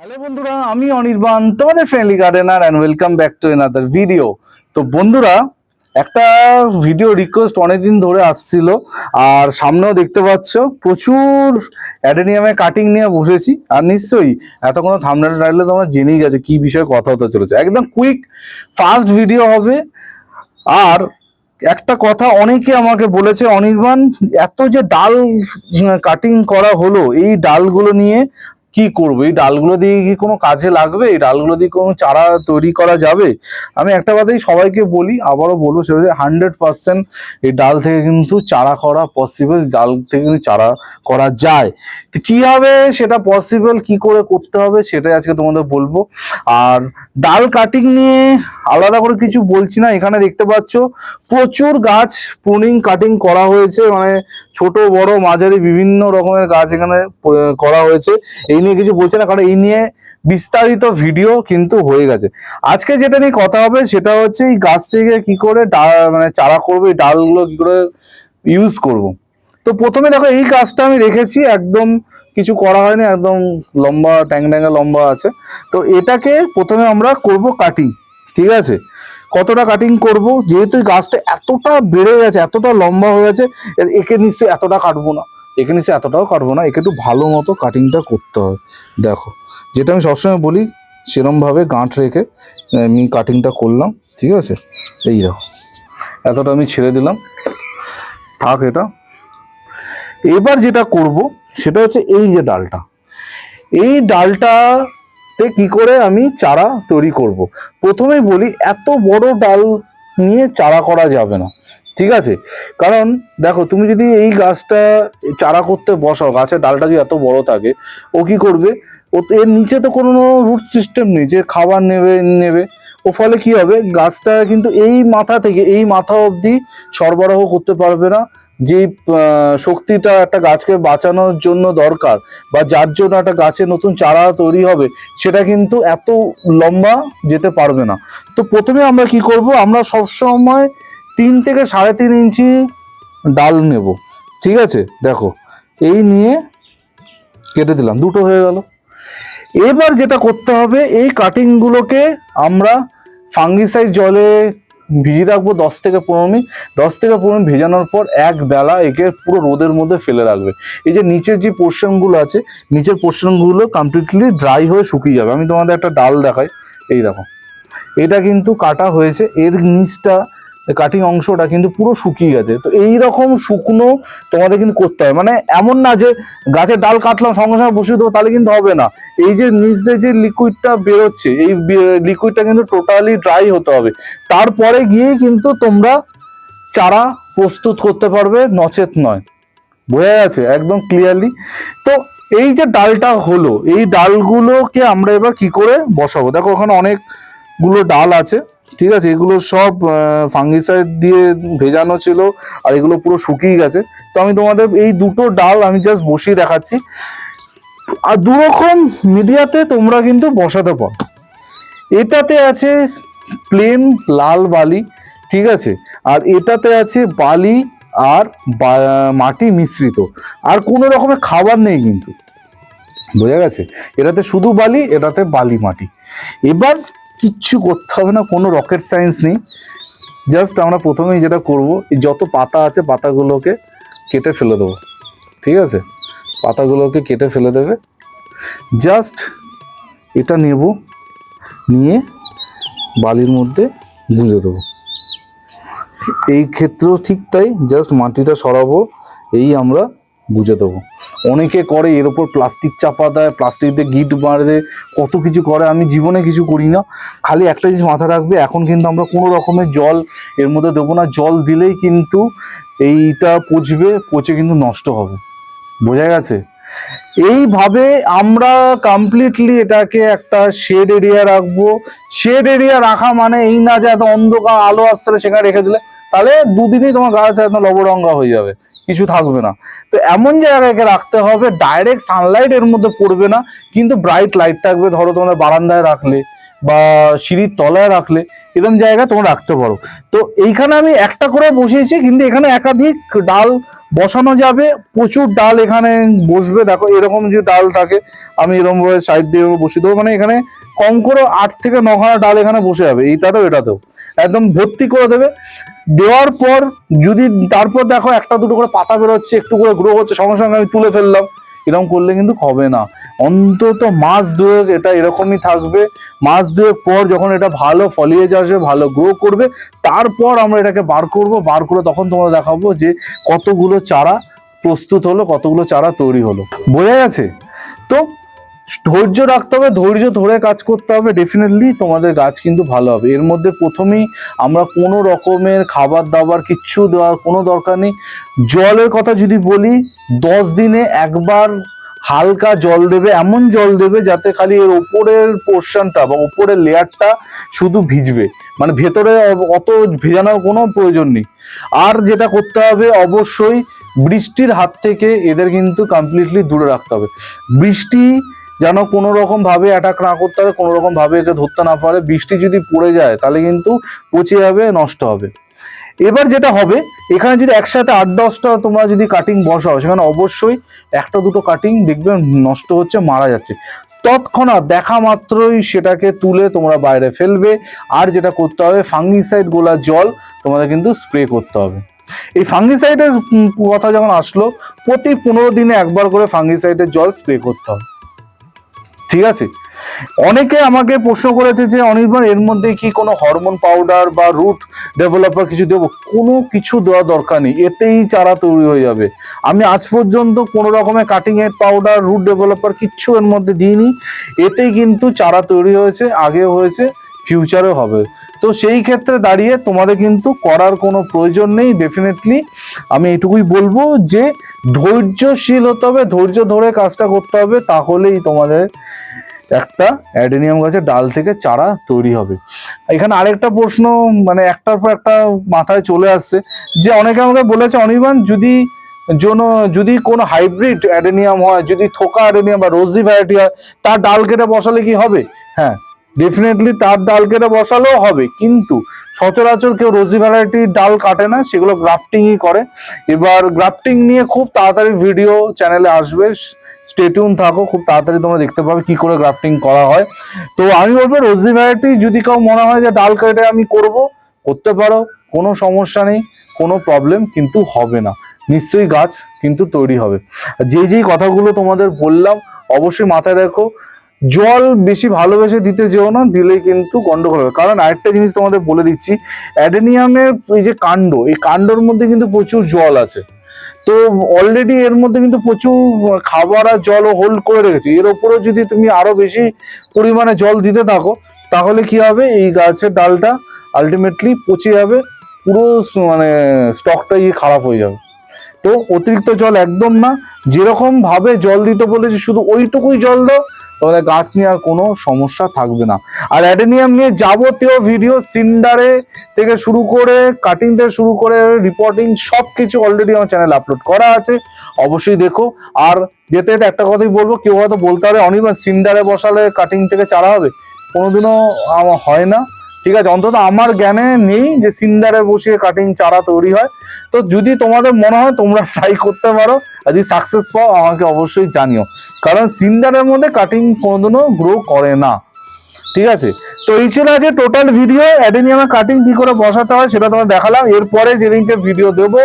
Hello বন্ধুরা, আমি অনির্বাণ, তোমাদের friendly gardener and welcome back to another video তো বন্ধুরা, একটা ভিডিও রিকোয়েস্ট অনেকদিন ধরে আসছিল, আর সামনেও দেখতে পাচ্ছ, প্রচুর অ্যাডেনিয়ামে কাটিং নিয়ে বসেছি, আর নিশ্চয়ই এত কোনো থামনেল টাইলে তোমরা জেনেই গেছে কি বিষয়ে কথা হতে চলেছে। একদম কুইক ফাস্ট ভিডিও হবে। আর একটা কথা অনেকে আমাকে বলেছে, অনির্বাণ, এত যে ডাল কাটিং করা হলো, এই ডালগুলো নিয়ে কি করব? এই ডালগুলো দিয়ে কি কোনো কাজে লাগবে? এই ডালগুলো দিয়ে কোনো চারা তৈরি করা যাবে? আমি একটা কথাই সবাইকে বলি, আবারও বলব সেটা হান্ড্রেড পার্সেন্ট এই ডাল থেকে কিন্তু চারা করা পসিবল ডাল থেকে কিন্তু চারা করা যায়। তো কি হবে সেটা পসিবল কি করে করতে হবে সেটাই আজকে তোমাদের বলব। আর ডাল কাটিং নিয়ে আলাদা করে কিছু বলছি না। এখানে দেখতে পাচ্ছ, প্রচুর গাছ প্রুনিং কাটিং করা হয়েছে। মানে ছোট, বড়, মাঝারি বিভিন্ন রকমের গাছ এখানে করা হয়েছে। এই নিয়ে কিছু বলছে না, কারণ এই নিয়ে বিস্তারিত ভিডিও কিন্তু হয়ে গেছে। আজকে যেটা নিয়ে কথা হবে, সেটা হচ্ছে এই গাছ থেকে কি করে ডা- মানে চারা করব, এই ডালগুলো কি করে ইউজ করব। তো প্রথমে দেখো, এই গাছটা আমি রেখেছি একদম কিছু করা হয়নি, একদম লম্বা ট্যাং ট্যাঙ্গা লম্বা আছে। তো এটাকে প্রথমে আমরা করব কাটিং ঠিক আছে? কতটা কাটিং করব? যেহেতু গাছটা এতটা বেড়ে গেছে, এতটা লম্বা হয়ে গেছে একে নিশ্চয়ই এতটা কাটবো না, একে নিশ্চয়ই এতটাও কাটবো না, একে একটু ভালো মতো কাটিংটা করতে হবে। দেখো, যেটা আমি সবসময় বলি, সেরমভাবে গাঁট রেখে আমি কাটিংটা করলাম, ঠিক আছে? এই দেখো, এতটা আমি ছেড়ে দিলাম। থাক এটা। এবার যেটা করব সেটা হচ্ছে এই যে ডালটা। এই ডালটাতে কি করে আমি চারা তৈরি করব? প্রথমেই বলি, এত বড় ডাল নিয়ে চারা করা যাবে না। ঠিক আছে? কারণ দেখো, তুমি যদি এই গাছটা চারা করতে বসাও, গাছের ডালটা যদি এত বড় থাকে, ও কি করবে? ও এর নিচে তো কোনো রুট সিস্টেম নেই, যে খাবার নেবে নেবে। ও ফলে কি হবে? গাছটা কিন্তু এই মাথা থেকে, এই মাথা অবধি সরবরাহ করতে পারবে না। যে শক্তিটা একটা গাছকে বাঁচানোর জন্য দরকার বা যার জন্য একটা গাছে নতুন চারা তৈরি হবে, সেটা কিন্তু এত লম্বা যেতে পারবে না। তো প্রথমে আমরা কি করব? আমরা সবসময় তিন থেকে সাড়ে তিন ইঞ্চি ডাল নেব। ঠিক আছে? দেখো, এই নিয়ে কেটে দিলাম, দুটো হয়ে গেল। এবার যেটা করতে হবে, এই কাটিংগুলোকে আমরা ফাঙ্গিসাইড জলে ভিজিয়ে রাখব দশ থেকে পনেরো মিনিট। দশ থেকে পনেরো মিনিট ভেজানোর পর এক বেলা একে পুরো রোদের মধ্যে ফেলে রাখবে। এই যে নিচের যে পোর্শনগুলো আছে, নিচের পোর্শনগুলো কমপ্লিটলি ড্রাই হয়ে শুকিয়ে যাবে। আমি তোমাদের একটা ডাল দেখাই। এই দেখো। এটা কিন্তু কাটা হয়েছে। এর নিচটা কাটিং অংশটা কিন্তু পুরো শুকিয়ে গেছে। তো এই রকম শুকনো তোমাদের কিন্তু করতে হবে মানে এমন না যে গাছের ডাল কাটলাম, সঙ্গে সঙ্গে বসিয়ে দেবো, তাহলে কিন্তু হবে না। এই যে নিচ দিয়ে যে লিকুইডটা বেরোচ্ছে, এই লিকুইডটা কিন্তু টোটালি ড্রাই হতে হবে। তারপরে গিয়ে কিন্তু তোমরা চারা প্রস্তুত করতে পারবে, নচেত নয়। বোঝা গেছে? একদম ক্লিয়ারলি তো এই যে ডালটা হলো, এই ডালগুলোকে আমরা এবার কি করে বসাবো? দেখো, ওখানে অনেকগুলো ডাল আছে। ঠিক আছে, এগুলো সব ফাঙ্গিসাইড দিয়ে ভেজানো ছিল, আর এগুলো পুরো শুকিয়ে গেছে। তো আমি তোমাদের এই দুটো ডাল আমি জাস্ট বসিয়ে দেখাচ্ছি। আর দু রকম মিডিয়াতে তোমরা কিন্তু বসাতে পারো। এটাতে আছে প্লেন লাল বালি, ঠিক আছে? আর এটাতে আছে বালি আর মাটি মিশ্রিত। আর কোনো রকমের খাবার নেই কিন্তু। বোঝা গেছে? এটাতে শুধু বালি, এটাতে বালি মাটি। এবার কিচ্ছু করতে হবে না, কোনো রকেট সায়েন্স নেই। জাস্ট আমরা প্রথমেই যেটা করব যত পাতা আছে পাতাগুলোকে কেটে ফেলে দেবো। ঠিক আছে? পাতাগুলোকে কেটে ফেলে দেবে। জাস্ট এটা নেব, নিয়ে বালির মধ্যে গুঁজে দেবো। এই ক্ষেত্রেও ঠিক তাই জাস্ট মাটিটা সরাবো, এই আমরা গুঁজে দেবো। অনেকে করে এর ওপর প্লাস্টিক চাপা দেয় প্লাস্টিক দিয়ে গিট মারে কত কিছু করে, আমি জীবনে কিছু করি না। খালি একটা জিনিস মাথা রাখবে, এখন কিন্তু আমরা কোনো রকমের জল এর মধ্যে দেবো না। জল দিলেই কিন্তু এইটা পচবে, পচে কিন্তু নষ্ট হবে। বোঝা গেছে? এইভাবে আমরা কমপ্লিটলি এটাকে একটা শেড এরিয়া রাখব। শেড এরিয়া রাখা মানে এই না যে এত অন্ধকার, আলো আসতে সেখানে রেখে দিলে, তাহলে দুদিনই তোমার গাছ একদম লবরঙ্গা হয়ে যাবে। কিছু থাকবে না। তো এমন জায়গাকে রাখতে হবে ডাইরেক্ট সানলাইট এর মধ্যে পড়বে না, কিন্তু ব্রাইট লাইট থাকবে। ধরো তোমাদের বারান্দায় রাখলে বা সিঁড়ির তলায় রাখলে এরকম জায়গা তোমরা রাখতে পারো। তো এইখানে আমি একটা করে বসিয়েছি, কিন্তু এখানে একাধিক ডাল বসানো যাবে। প্রচুর ডাল এখানে বসবে। দেখো, এরকম যে ডাল থাকে, আমি এরকম ভাবে সাইড দিয়ে বসিয়ে দেবো। মানে এখানে কম করে আট থেকে নখানা ডাল এখানে বসে যাবে। এইটাতেও, এটাতেও। একদম ভর্তি করে দেবে। দেওয়ার পর যদি তারপর দেখো একটা দুটো করে পাতা বেরোচ্ছে, একটু করে গ্রো হচ্ছে, সঙ্গে সঙ্গে আমি তুলে ফেললাম। এরকম করলে কিন্তু হবে না। অন্তত মাস দুয়েক এটা এরকমই থাকবে। মাস দুয়েক পর যখন এটা ভালো ফলিয়েজ আসবে, ভালো গ্রো করবে, তারপর আমরা এটাকে বার করব। বার করে তখন তোমরা দেখাবো যে কতগুলো চারা প্রস্তুত হলো, কতগুলো চারা তৈরি হলো। বোঝা গেছে? তো ধৈর্য রাখতে হবে, ধৈর্য ধরে কাজ করতে হবে ডেফিনেটলি তোমাদের গাছ কিন্তু ভালো হবে। এর মধ্যে প্রথমেই আমরা কোনো রকমের খাবার দাবার কিচ্ছু দেওয়ার কোনো দরকার নেই। জলের কথা যদি বলি, দশ দিনে একবার হালকা জল দেবে, এমন জল দেবে যাতে খালি এর ওপরের পোর্শনটা বা ওপরের লেয়ারটা শুধু ভিজবে। মানে ভেতরে অত ভেজানোর কোনো প্রয়োজন নেই। আর যেটা করতে হবে, অবশ্যই বৃষ্টির হাত থেকে এদের কিন্তু কমপ্লিটলি দূরে রাখতে হবে। বৃষ্টি যেন কোনো রকম ভাবে অ্যাটাক না করতে হবে কোনো রকম ভাবে একে ধরতে না পারে। বৃষ্টি যদি পড়ে যায়, তাহলে কিন্তু পচে যাবে, নষ্ট হবে। এবার যেটা হবে, এখানে যদি একসাথে আট দশটা তোমরা যদি কাটিং বসাও, সেখানে অবশ্যই একটা দুটো কাটিং দেখবে নষ্ট হচ্ছে, মারা যাচ্ছে। তৎক্ষণাৎ দেখা মাত্রই সেটাকে তুলে তোমরা বাইরে ফেলবে, আর যেটা করতে হবে ফাঙ্গিসাইড গোলা জল তোমাদের কিন্তু স্প্রে করতে হবে। এই ফাঙ্গিসাইডের কথা যখন আসলো, প্রতি পনেরো দিনে একবার করে ফাঙ্গিসাইডের জল স্প্রে করতে হবে। ঠিক আছে? অনেকে আমাকে প্রশ্ন করেছে যে অনির্বাণ এর মধ্যে কি কোনো হরমোন পাউডার বা রুট ডেভেলপার কিছু দেবো? কোনো কিছু দেওয়া দরকার নেই, এতেই চারা তৈরি হয়ে যাবে। আমি আজ পর্যন্ত কোনো রকমের cutting aid powder root developer কিচ্ছু এর মধ্যে দিইনি। এতেই কিন্তু চারা তৈরি হয়েছে আগে হয়েছে ফিউচারে হবে। তো সেই ক্ষেত্রে দাঁড়িয়ে তোমাদের কিন্তু করার কোনো প্রয়োজন নেই ডেফিনেটলি আমি এটুকুই বলব যে ধৈর্যশীল হতে হবে, ধৈর্য ধরে কাজটা করতে হবে, তাহলেই তোমাদের একটা অ্যাডেনিয়াম গাছের ডাল থেকে চারা তৈরি হবে। এখানে আরেকটা প্রশ্ন মানে একটার পর একটা মাথায় চলে আসছে, যে অনেকে আমাকে বলেছে, অনির্বাণ, যদি জন্য যদি কোনো হাইব্রিড অ্যাডেনিয়াম হয়, যদি থোকা অ্যাডেনিয়াম বা রোজি ভ্যারাইটি হয়, তার ডাল কেটে বসালে কি হবে? হ্যাঁ ডেফিনেটলি তার ডাল কেটে বসালেও হবে, কিন্তু সচরাচর কেউ রোজি ভ্যারাইটির ডাল কাটে না, সেগুলো গ্রাফটিংই করে। এবার গ্রাফটিং নিয়ে খুব তাড়াতাড়ি ভিডিও চ্যানেলে আসবে। স্টেটিউন থাকো, খুব তাড়াতাড়ি তোমরা দেখতে পাবে কি করে গ্রাফটিং করা হয়। তো আমি বলব, রোজি ভ্যারাইটি যদি কাউ মনে হয় যে ডাল কেটে আমি করব, করতে পারো, কোনো সমস্যা নেই, কোনো প্রবলেম কিন্তু হবে না। নিশ্চয়ই গাছ কিন্তু তৈরি হবে। যে যেই কথাগুলো তোমাদের বললাম, অবশ্যই মাথায় রাখো জল বেশি ভালোবেসে দিতে যেও না দিলে কিন্তু গন্ডগোল হবে। কারণ আরেকটা জিনিস তোমাদের বলে দিচ্ছি অ্যাডেনিয়ামের এই যে কাণ্ড, এই কাণ্ডর মধ্যে কিন্তু প্রচুর জল আছে। তো অলরেডি এর মধ্যে কিন্তু প্রচুর খাবার আর জলও হোল্ড করে রেখেছে। এর ওপরেও যদি তুমি আরও বেশি পরিমাণে জল দিতে থাকো, তাহলে কি হবে? এই গাছের ডালটা আলটিমেটলি পচে যাবে, পুরো মানে স্টকটাই খারাপ হয়ে যাবে। তো অতিরিক্ত জল একদম না। যেরকম ভাবে জল দিতে বলেছি, শুধু ওইটুকুই জল দাও তাহলে গাছ নিয়ে আর কোনো সমস্যা থাকবে না। আর অ্যাডেনিয়াম নিয়ে যাবতীয় ভিডিও সিন্ডারে থেকে শুরু করে কাটিং থেকে শুরু করে রিপোর্টিং সব কিছু অলরেডি আমার চ্যানেল আপলোড করা আছে। অবশ্যই দেখো। আর যেতে যেতে একটা কথাই বলব, কেউ হয়তো বলতে পারে, অনির্বাণ, সিন্ডারে বসালে কাটিং থেকে চারা হবে? কোনোদিনও হয় না। ঠিক আছে, অন্তত আমার জ্ঞানে নেই যে সিন্ডারে বসিয়ে কাটিং চারা তৈরি হয়। তো যদি তোমাদের মনে হয় তোমরা ট্রাই করতে পারো, আর যদি সাকসেস পাও, আমাকে অবশ্যই জানিও। কারণ সিন্ডারের মধ্যে কাটিং কোনোদিনও গ্রো করে না। ঠিক আছে? তো এই ছিল আজকে টোটাল ভিডিও অ্যাডেনিয়ামে কাটিং কি করে বসাতে হয় সেটা তোমার দেখালাম। এরপরে যেদিনকে ভিডিও দেবো,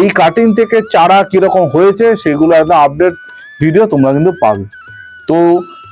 এই কাটিং থেকে চারা কীরকম হয়েছে সেগুলো একদম আপডেট ভিডিও তোমরা কিন্তু পাবে। তো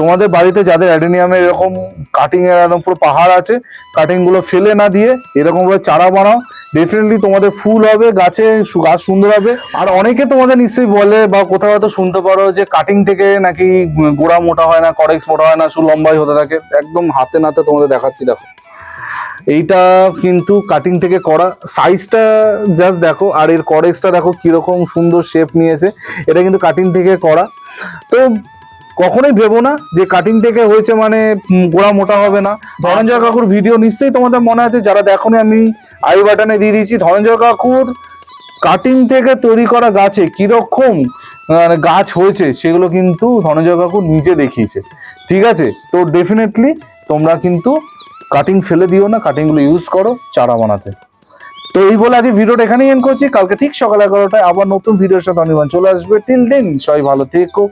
তোমাদের বাড়িতে যাদের অ্যাডেনিয়ামের এরকম কাটিং এর একদম পুরো পাহাড় আছে কাটিংগুলো ফেলে না দিয়ে এরকম ভাবে চারা বানাও। ডেফিনেটলি তোমাদের ফুল হবে, গাছে গাছ সুন্দর হবে। আর অনেকে তোমাদের নিশ্চয়ই বলে বা কোথাও হয়তো শুনতে পারো যে কাটিং থেকে নাকি গোড়া মোটা হয় না করেক্স মোটা হয় না, শুধু লম্বাই হতে থাকে। একদম হাতে নাতে তোমাদের দেখাচ্ছি, দেখো। এইটা কিন্তু কাটিং থেকে করা। সাইজটা জাস্ট দেখো, আর এর করেক্সটা দেখো কীরকম সুন্দর শেপ নিয়েছে। এটা কিন্তু কাটিং থেকে করা। তো কখনোই ভেবো না যে কাটিং থেকে হয়েছে মানে গোড়া মোটা হবে না। ধনঞ্জয় কাকুর ভিডিও নিশ্চয়ই তোমাদের মনে আছে, যারা দেখোনি আমি আই বাটনে দিয়ে দিয়েছি। ধনঞ্জয় কাকুর কাটিং থেকে তৈরি করা গাছে কীরকম মানে গাছ হয়েছে সেগুলো কিন্তু ধনঞ্জয় কাকু নিজে দেখিয়েছে। ঠিক আছে? তো ডেফিনেটলি তোমরা কিন্তু কাটিং ফেলে দিও না কাটিংগুলো ইউজ করো চারা বানাতে। তো এই বলে আজকে ভিডিওটা এখানেই এন করছি। কালকে ঠিক সকাল এগারোটায় আবার নতুন ভিডিওর সাথে অনির্বাণ চলে আসবে। টিল দিন সবাই ভালো থেকো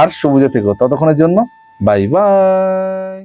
আর সবুজে থেকো। ততক্ষণের জন্য বাই বাই